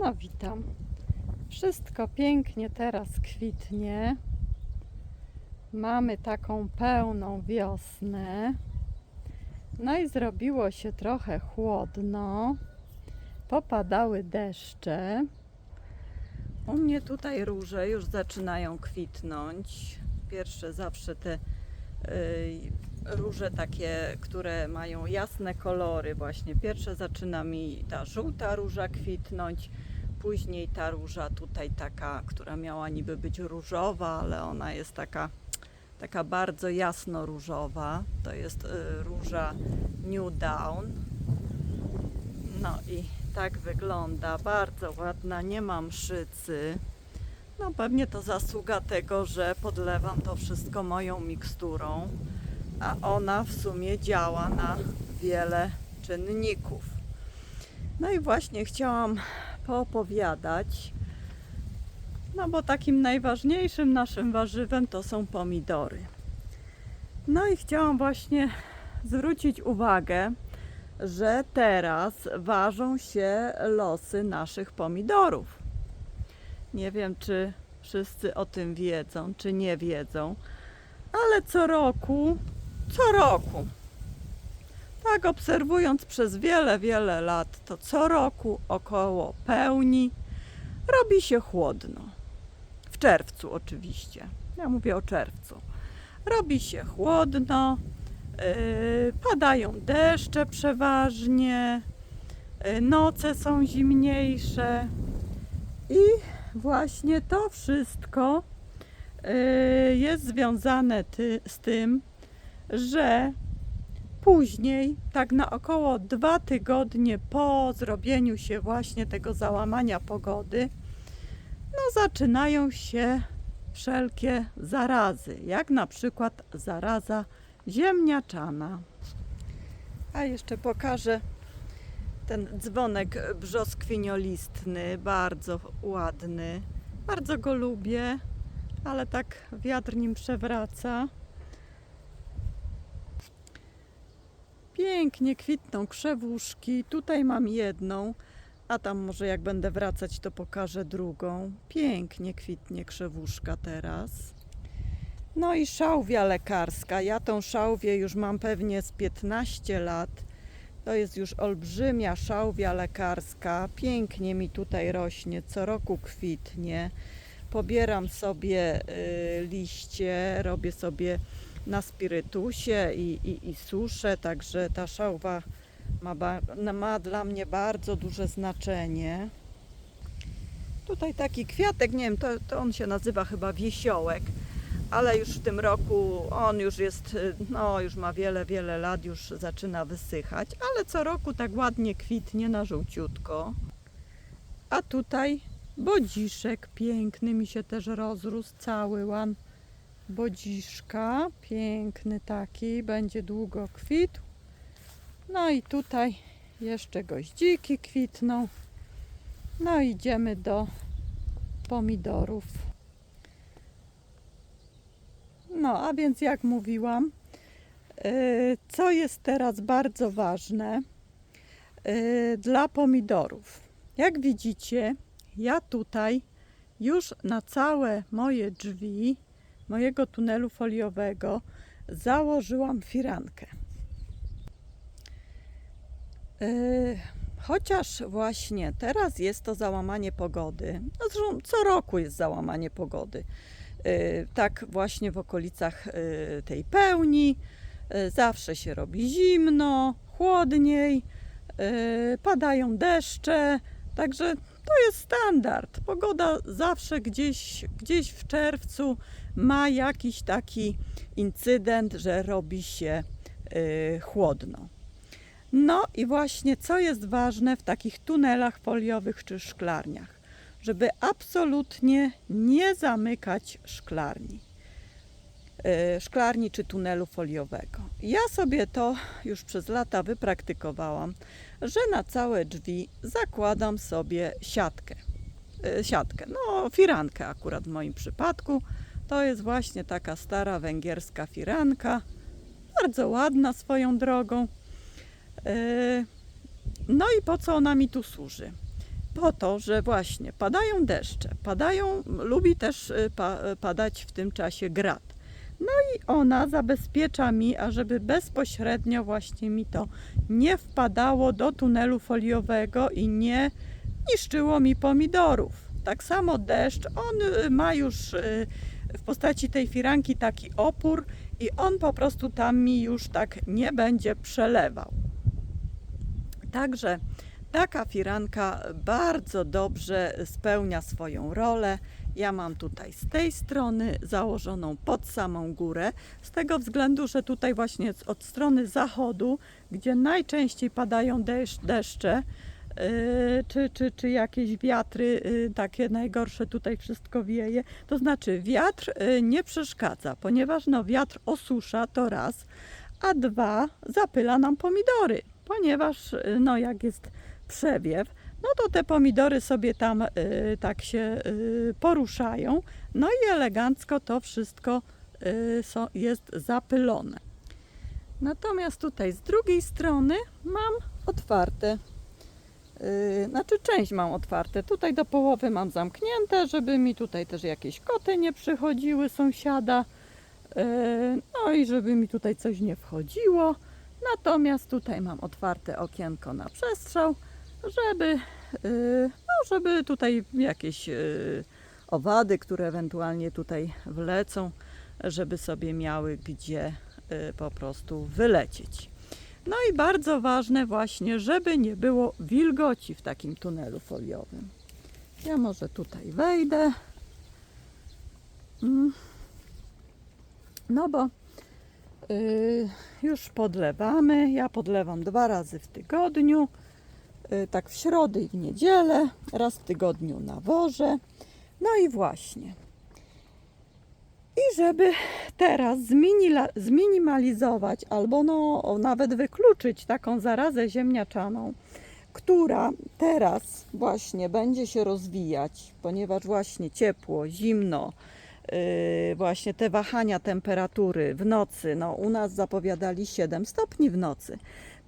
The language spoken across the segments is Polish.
No witam. Wszystko pięknie teraz kwitnie. Mamy taką pełną wiosnę. No i zrobiło się trochę chłodno. Popadały deszcze. U mnie tutaj róże już zaczynają kwitnąć. Pierwsze zawsze te y, róże takie, które mają jasne kolory właśnie. Pierwsze zaczyna mi ta żółta róża kwitnąć, później ta róża tutaj taka, która miała niby być różowa, ale ona jest taka, taka bardzo jasno różowa. To jest y, róża New Dawn. No i tak wygląda, bardzo ładna, nie mam szycy. No pewnie to zasługa tego, że podlewam to wszystko moją miksturą a ona w sumie działa na wiele czynników. No i właśnie chciałam poopowiadać, no bo takim najważniejszym naszym warzywem to są pomidory. No i chciałam właśnie zwrócić uwagę, że teraz ważą się losy naszych pomidorów. Nie wiem, czy wszyscy o tym wiedzą, czy nie wiedzą, ale co roku co roku. Tak obserwując przez wiele, wiele lat, to co roku około pełni robi się chłodno. W czerwcu oczywiście. Ja mówię o czerwcu. Robi się chłodno, yy, padają deszcze przeważnie, yy, noce są zimniejsze i właśnie to wszystko yy, jest związane ty, z tym, że później, tak na około dwa tygodnie po zrobieniu się właśnie tego załamania pogody, no zaczynają się wszelkie zarazy, jak na przykład zaraza ziemniaczana. A jeszcze pokażę ten dzwonek brzoskwiniolistny, bardzo ładny. Bardzo go lubię, ale tak wiatr nim przewraca. Pięknie kwitną krzewuszki. Tutaj mam jedną, a tam może jak będę wracać, to pokażę drugą. Pięknie kwitnie krzewuszka teraz. No i szałwia lekarska. Ja tą szałwię już mam pewnie z 15 lat. To jest już olbrzymia szałwia lekarska. Pięknie mi tutaj rośnie, co roku kwitnie. Pobieram sobie y, liście, robię sobie na spirytusie i, i, i suszę, także ta szałwa ma, ma dla mnie bardzo duże znaczenie. Tutaj taki kwiatek, nie wiem, to, to on się nazywa chyba wiesiołek, ale już w tym roku on już jest, y, no już ma wiele, wiele lat, już zaczyna wysychać, ale co roku tak ładnie kwitnie na żółciutko. A tutaj bodziszek piękny mi się też rozrósł, cały łan bodziszka, piękny taki, będzie długo kwitł. No i tutaj jeszcze goździki kwitną. No idziemy do pomidorów. No, a więc jak mówiłam, yy, co jest teraz bardzo ważne yy, dla pomidorów. Jak widzicie, ja tutaj już na całe moje drzwi mojego tunelu foliowego założyłam firankę. Yy, Chociaż właśnie teraz jest to załamanie pogody, no zresztą co roku jest załamanie pogody. Yy, Tak właśnie w okolicach yy, tej pełni zawsze się robi zimno, chłodniej, padają deszcze, także to jest standard. Pogoda zawsze gdzieś, gdzieś w czerwcu ma jakiś taki incydent, że robi się yy, chłodno. No i właśnie co jest ważne w takich tunelach foliowych czy szklarniach, żeby absolutnie nie zamykać szklarni. yy, Szklarni czy tunelu foliowego. Ja sobie to już przez lata wypraktykowałam, że na całe drzwi zakładam sobie siatkę. Yy, Siatkę, no firankę akurat w moim przypadku. To jest właśnie taka stara węgierska firanka, bardzo ładna swoją drogą. Yy, No i po co ona mi tu służy? po to, że właśnie padają deszcze, padają, lubi też y, pa, padać w tym czasie grad. No i ona zabezpiecza mi, ażeby bezpośrednio właśnie mi to nie wpadało do tunelu foliowego i nie niszczyło mi pomidorów. Tak samo deszcz, on y, ma już y, w postaci tej firanki taki opór i on po prostu tam mi już tak nie będzie przelewał. Także taka firanka bardzo dobrze spełnia swoją rolę. Ja mam tutaj z tej strony założoną pod samą górę, z tego względu, że tutaj właśnie od strony zachodu, gdzie najczęściej padają deszcz, deszcze, czy, czy, czy jakieś wiatry yy, takie najgorsze, tutaj wszystko wieje, to znaczy wiatr yy, nie przeszkadza, ponieważ no, wiatr osusza to raz, a dwa zapyla nam pomidory, ponieważ no, jak jest przewiew, no to te pomidory sobie tam y, tak się y, poruszają, no i elegancko to wszystko y, so, jest zapylone. Natomiast tutaj z drugiej strony mam otwarte, y, znaczy część mam otwarte, tutaj do połowy mam zamknięte, żeby mi tutaj też jakieś koty nie przychodziły, sąsiada, y, no i żeby mi tutaj coś nie wchodziło. Natomiast tutaj mam otwarte okienko na przestrzał, żeby, y, no, żeby tutaj jakieś owady, które ewentualnie tutaj wlecą, żeby sobie miały gdzie po prostu wylecieć. No i bardzo ważne właśnie, żeby nie było wilgoci w takim tunelu foliowym. Ja może tutaj wejdę. Mm. No bo y, już podlewamy. Ja podlewam dwa razy w tygodniu y, tak w środę i w niedzielę, raz w tygodniu na worze. No i właśnie. I żeby teraz zminimalizować albo no, nawet wykluczyć taką zarazę ziemniaczaną, która teraz właśnie będzie się rozwijać, ponieważ właśnie ciepło, zimno, yy, właśnie te wahania temperatury w nocy, no u nas zapowiadali 7 stopni w nocy.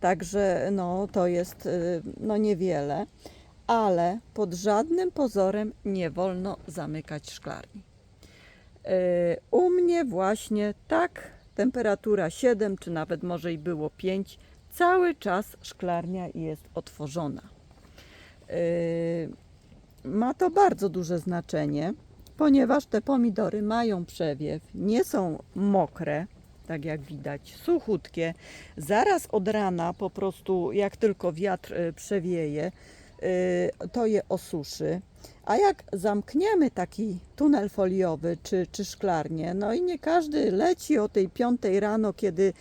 Także no, to jest y, no, niewiele, ale pod żadnym pozorem nie wolno zamykać szklarni. U mnie właśnie tak temperatura 7, czy nawet może i było 5, cały czas szklarnia jest otworzona. Y, Ma to bardzo duże znaczenie, ponieważ te pomidory mają przewiew, nie są mokre, tak jak widać, suchutkie. Zaraz od rana po prostu, jak tylko wiatr y, przewieje, y, to je osuszy. A jak zamkniemy taki tunel foliowy czy, czy szklarnię, no i nie każdy leci o tej piątej rano, kiedy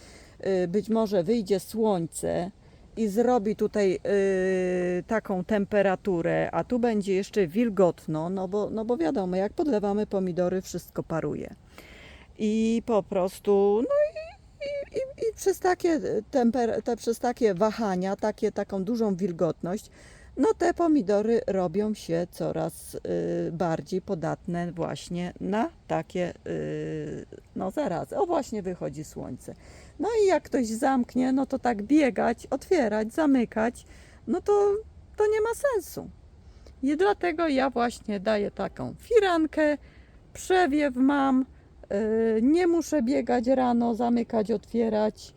y, być może wyjdzie słońce i zrobi tutaj y, taką temperaturę, a tu będzie jeszcze wilgotno, no bo, no bo wiadomo, jak podlewamy pomidory, wszystko paruje. I po prostu, no i, i, i, i przez, takie temper, te, przez takie wahania, takie, taką dużą wilgotność, no te pomidory robią się coraz y, bardziej podatne właśnie na takie y, no zarazy. O właśnie wychodzi słońce. No i jak ktoś zamknie, no to tak biegać, otwierać, zamykać, no to, to nie ma sensu. I dlatego ja właśnie daję taką firankę, przewiew mam, y, nie muszę biegać rano, zamykać, otwierać,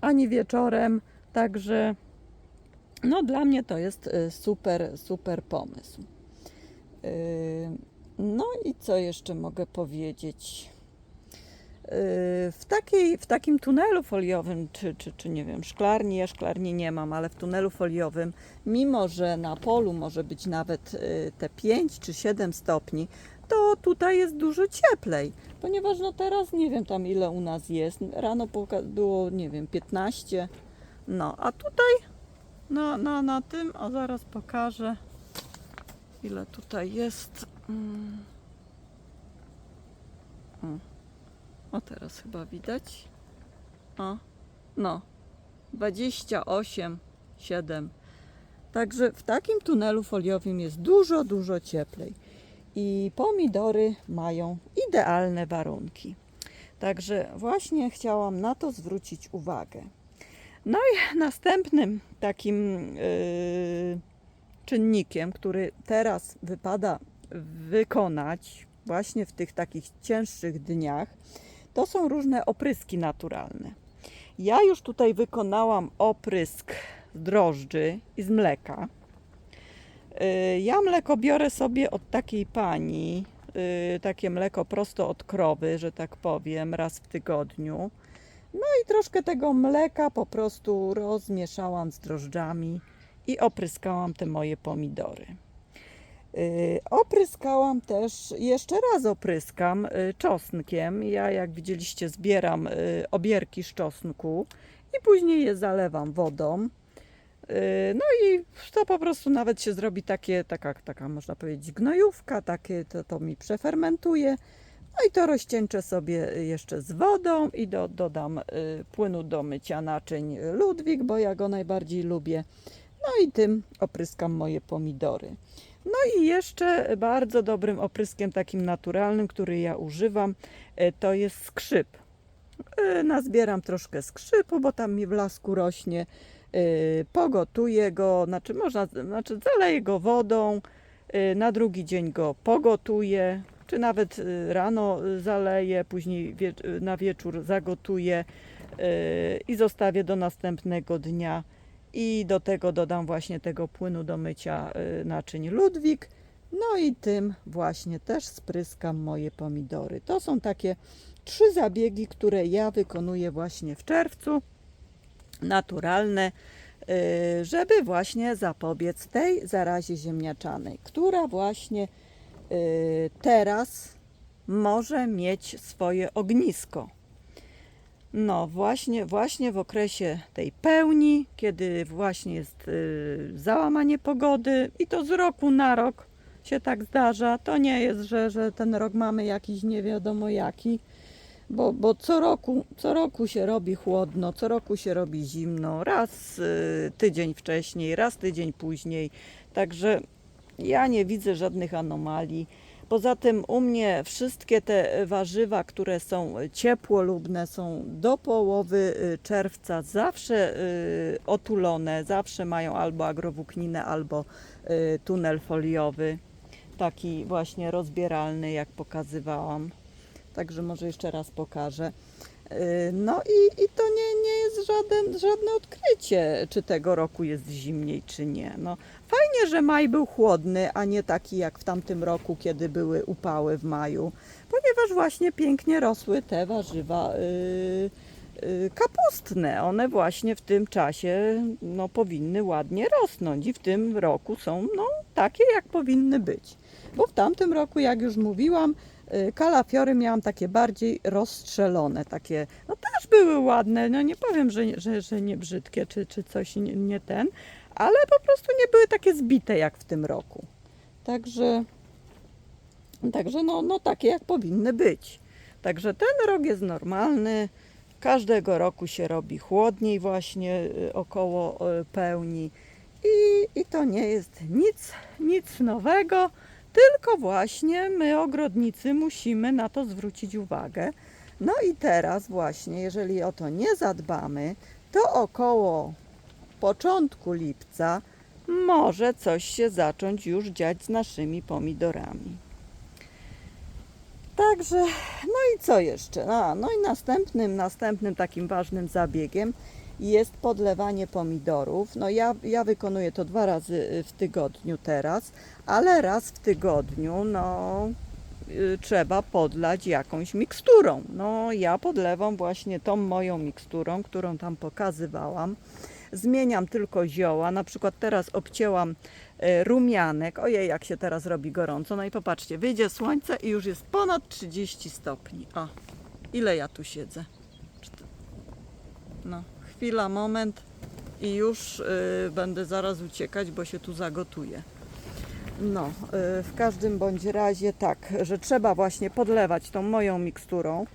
ani wieczorem, także no dla mnie to jest y, super, super pomysł. Y, No i co jeszcze mogę powiedzieć? Y, W, takiej, w takim tunelu foliowym, czy, czy, czy nie wiem, szklarni, ja szklarni nie mam, ale w tunelu foliowym, mimo że na polu może być nawet te 5 czy 7 stopni, to tutaj jest dużo cieplej, ponieważ no teraz nie wiem tam ile u nas jest. Rano było, nie wiem, 15, no a tutaj na, na, na tym, a zaraz pokażę ile tutaj jest. Mm. O. o, teraz chyba widać. O, no, 28, 7. Także w takim tunelu foliowym jest dużo, dużo cieplej. I pomidory mają idealne warunki. Także właśnie chciałam na to zwrócić uwagę. No i następnym takim yy, czynnikiem, który teraz wypada wykonać właśnie w tych takich cięższych dniach, to są różne opryski naturalne. Ja już tutaj wykonałam oprysk z drożdży i z mleka. Y, Ja mleko biorę sobie od takiej pani, y, takie mleko prosto od krowy, że tak powiem, raz w tygodniu. No i troszkę tego mleka po prostu rozmieszałam z drożdżami i opryskałam te moje pomidory. Y, Opryskałam też, jeszcze raz opryskam y, czosnkiem. Ja, jak widzieliście, zbieram y, obierki z czosnku i później je zalewam wodą. Y, No i to po prostu nawet się zrobi takie, taka, taka można powiedzieć gnojówka, takie to, to mi przefermentuje. No i to rozcieńczę sobie jeszcze z wodą i do, dodam y, płynu do mycia naczyń Ludwik, bo ja go najbardziej lubię. No i tym opryskam moje pomidory. No i jeszcze bardzo dobrym opryskiem takim naturalnym, który ja używam, y, to jest skrzyp. Y, Nazbieram troszkę skrzypu, bo tam mi w lasku rośnie. Y, Pogotuję go, znaczy można, znaczy zaleję go wodą, y, na drugi dzień go pogotuję, czy nawet y, rano y, zaleję, później y, na wieczór zagotuję i zostawię do następnego dnia. I do tego dodam właśnie tego płynu do mycia naczyń Ludwik. No i tym właśnie też spryskam moje pomidory. To są takie trzy zabiegi, które ja wykonuję właśnie w czerwcu, naturalne, żeby właśnie zapobiec tej zarazie ziemniaczanej, która właśnie teraz może mieć swoje ognisko. No właśnie, właśnie w okresie tej pełni, kiedy właśnie jest y, załamanie pogody i to z roku na rok się tak zdarza. To nie jest, że, że ten rok mamy jakiś nie wiadomo jaki, bo, bo co, roku, co roku się robi chłodno, co roku się robi zimno, raz y, tydzień wcześniej, raz tydzień później. Także ja nie widzę żadnych anomalii. Poza tym u mnie wszystkie te warzywa, które są ciepłolubne, są do połowy y, czerwca zawsze y, otulone, zawsze mają albo agrowłókninę, albo y, tunel foliowy, taki właśnie rozbieralny, jak pokazywałam. Także może jeszcze raz pokażę. Y, No i, i to nie, nie jest żaden, żadne odkrycie, czy tego roku jest zimniej, czy nie. No, fajnie, że maj był chłodny, a nie taki jak w tamtym roku, kiedy były upały w maju, ponieważ właśnie pięknie rosły te warzywa y, y, kapustne. One właśnie w tym czasie no, powinny ładnie rosnąć i w tym roku są no, takie, jak powinny być. Bo w tamtym roku, jak już mówiłam, kalafiory miałam takie bardziej rozstrzelone, takie, no też były ładne, no nie powiem, że, że, że nie brzydkie, czy, czy coś nie, nie ten, ale po prostu nie były takie zbite jak w tym roku. Także, także no, no takie jak powinny być. Także ten rok jest normalny, każdego roku się robi chłodniej właśnie y, około y, pełni i, i to nie jest nic, nic nowego, tylko właśnie my ogrodnicy musimy na to zwrócić uwagę. No i teraz właśnie, jeżeli o to nie zadbamy, to około początku lipca może coś się zacząć już dziać z naszymi pomidorami. Także, no i co jeszcze? A, no i następnym, następnym takim ważnym zabiegiem jest podlewanie pomidorów. No ja, ja wykonuję to dwa razy y, w tygodniu teraz, ale raz w tygodniu, no y, trzeba podlać jakąś miksturą. No ja podlewam właśnie tą moją miksturą, którą tam pokazywałam. Zmieniam tylko zioła, na przykład teraz obcięłam e, rumianek. Ojej, jak się teraz robi gorąco. No i popatrzcie, wyjdzie słońce i już jest ponad 30 stopni. O, ile ja tu siedzę? No, chwila, moment i już y, będę zaraz uciekać, bo się tu zagotuję. No, y, w każdym bądź razie tak, że trzeba właśnie podlewać tą moją miksturą.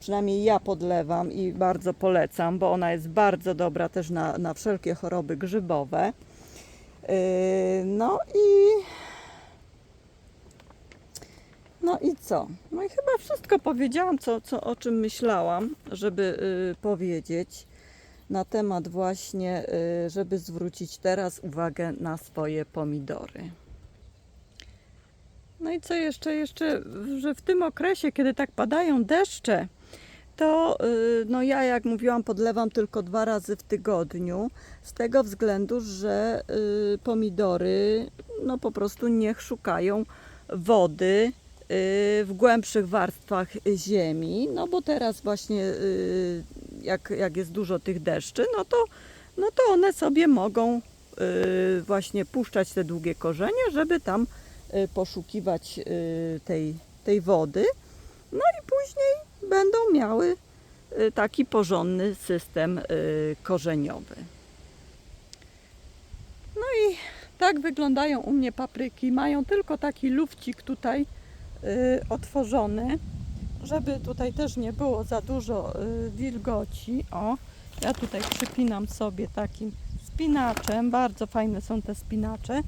Przynajmniej ja podlewam i bardzo polecam, bo ona jest bardzo dobra też na, na wszelkie choroby grzybowe. Yy, No i. No i co? No i chyba wszystko powiedziałam, co, co, o czym myślałam, żeby yy, powiedzieć. Na temat właśnie, y, żeby zwrócić teraz uwagę na swoje pomidory. No i co jeszcze? Jeszcze, że w tym okresie, kiedy tak padają deszcze, to y, no ja, jak mówiłam, podlewam tylko dwa razy w tygodniu, z tego względu, że y, pomidory no po prostu niech szukają wody w głębszych warstwach ziemi, no bo teraz właśnie jak, jak jest dużo tych deszczy, no to, no to one sobie mogą y, właśnie puszczać te długie korzenie, żeby tam y, poszukiwać y, tej, tej wody. No i później będą miały taki porządny system korzeniowy. No i tak wyglądają u mnie papryki. Mają tylko taki lufcik tutaj otworzony, żeby tutaj też nie było za dużo y, wilgoci. O, ja tutaj przypinam sobie takim spinaczem. Bardzo fajne są te spinacze.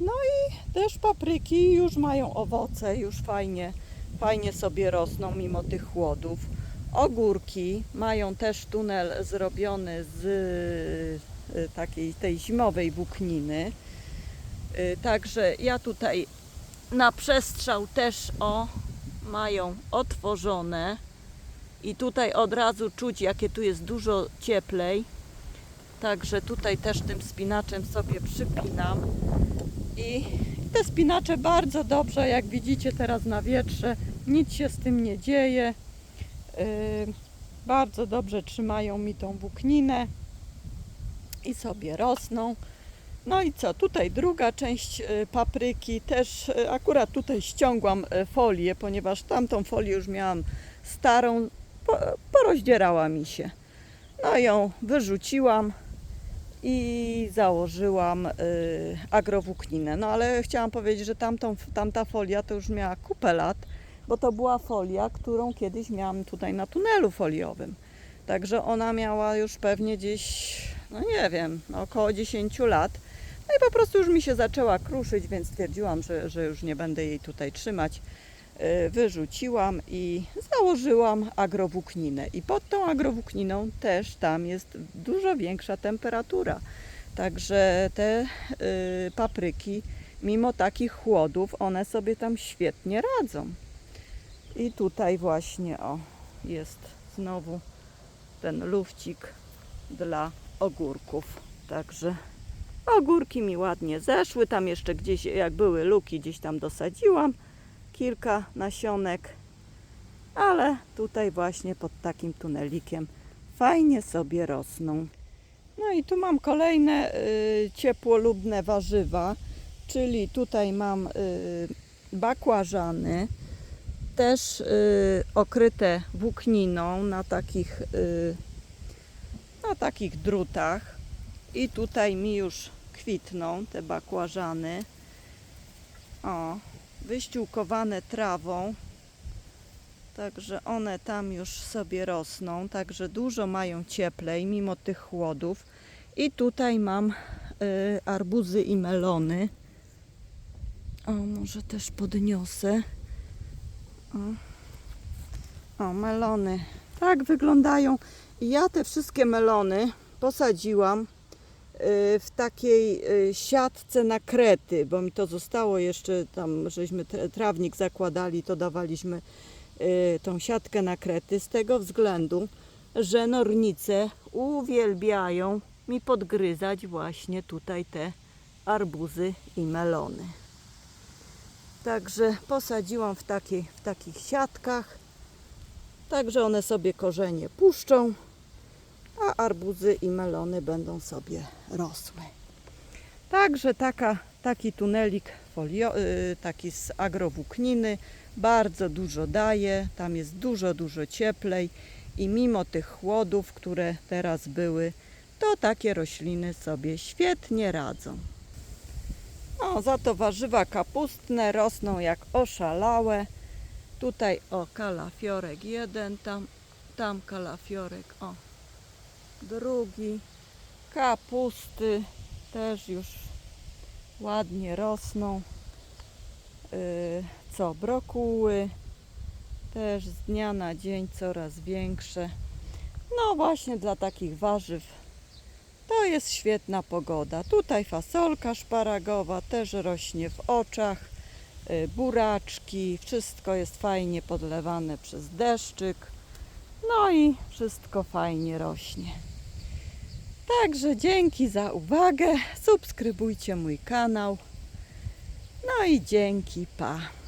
No i też papryki już mają owoce, już fajnie, fajnie sobie rosną mimo tych chłodów. Ogórki mają też tunel zrobiony z y, takiej tej zimowej włókniny. Y, Także ja tutaj na przestrzał też o mają otworzone i tutaj od razu czuć jakie tu jest dużo cieplej. Także tutaj też tym spinaczem sobie przypinam i te spinacze bardzo dobrze, jak widzicie teraz na wietrze, nic się z tym nie dzieje. Yy, bardzo dobrze trzymają mi tą włókninę i sobie rosną. No i co, tutaj druga część y, papryki, też y, akurat tutaj ściągłam y, folię, ponieważ tamtą folię już miałam starą, po, porozdzierała mi się. No ją wyrzuciłam i założyłam agrowłókninę. No ale chciałam powiedzieć, że tamtą, tamta folia to już miała kupę lat, bo to była folia, którą kiedyś miałam tutaj na tunelu foliowym. Także ona miała już pewnie gdzieś, no nie wiem, około 10 lat. No i po prostu już mi się zaczęła kruszyć, więc stwierdziłam, że, że już nie będę jej tutaj trzymać. Y, Wyrzuciłam i założyłam agrowłókninę. I pod tą agrowłókniną też tam jest dużo większa temperatura. Także te y, papryki, mimo takich chłodów, one sobie tam świetnie radzą. I tutaj właśnie o, jest znowu ten lufcik dla ogórków. Także ogórki mi ładnie zeszły. Tam jeszcze gdzieś, jak były luki, gdzieś tam dosadziłam kilka nasionek, ale tutaj właśnie pod takim tunelikiem fajnie sobie rosną. No i tu mam kolejne y, ciepłolubne warzywa, czyli tutaj mam y, bakłażany, też y, okryte włókniną na takich, y, na takich drutach. I tutaj mi już kwitną te bakłażany. O, wyściółkowane trawą. Także one tam już sobie rosną, także dużo mają cieplej mimo tych chłodów. I tutaj mam y, arbuzy i melony. O, może też podniosę. O, o melony. Tak wyglądają. I ja te wszystkie melony posadziłam w takiej y, siatce na krety, bo mi to zostało jeszcze tam, żeśmy tra- trawnik zakładali, to dawaliśmy y, tą siatkę na krety z tego względu, że nornice uwielbiają mi podgryzać właśnie tutaj te arbuzy i melony. Także posadziłam w, w takich siatkach, także one sobie korzenie puszczą a arbuzy i melony będą sobie rosły. Także taka, taki tunelik folio, y, taki z agrowłókniny bardzo dużo daje, tam jest dużo, dużo cieplej i mimo tych chłodów, które teraz były, to takie rośliny sobie świetnie radzą. No, za to warzywa kapustne rosną jak oszalałe. Tutaj o kalafiorek jeden, tam, tam kalafiorek, o drugi. Kapusty też już ładnie rosną. Yy, co, brokuły też z dnia na dzień coraz większe. No właśnie dla takich warzyw to jest świetna pogoda. Tutaj fasolka szparagowa też rośnie w oczach, y, buraczki, wszystko jest fajnie podlewane przez deszczyk. No i wszystko fajnie rośnie. Także dzięki za uwagę. Subskrybujcie mój kanał. No i dzięki, pa.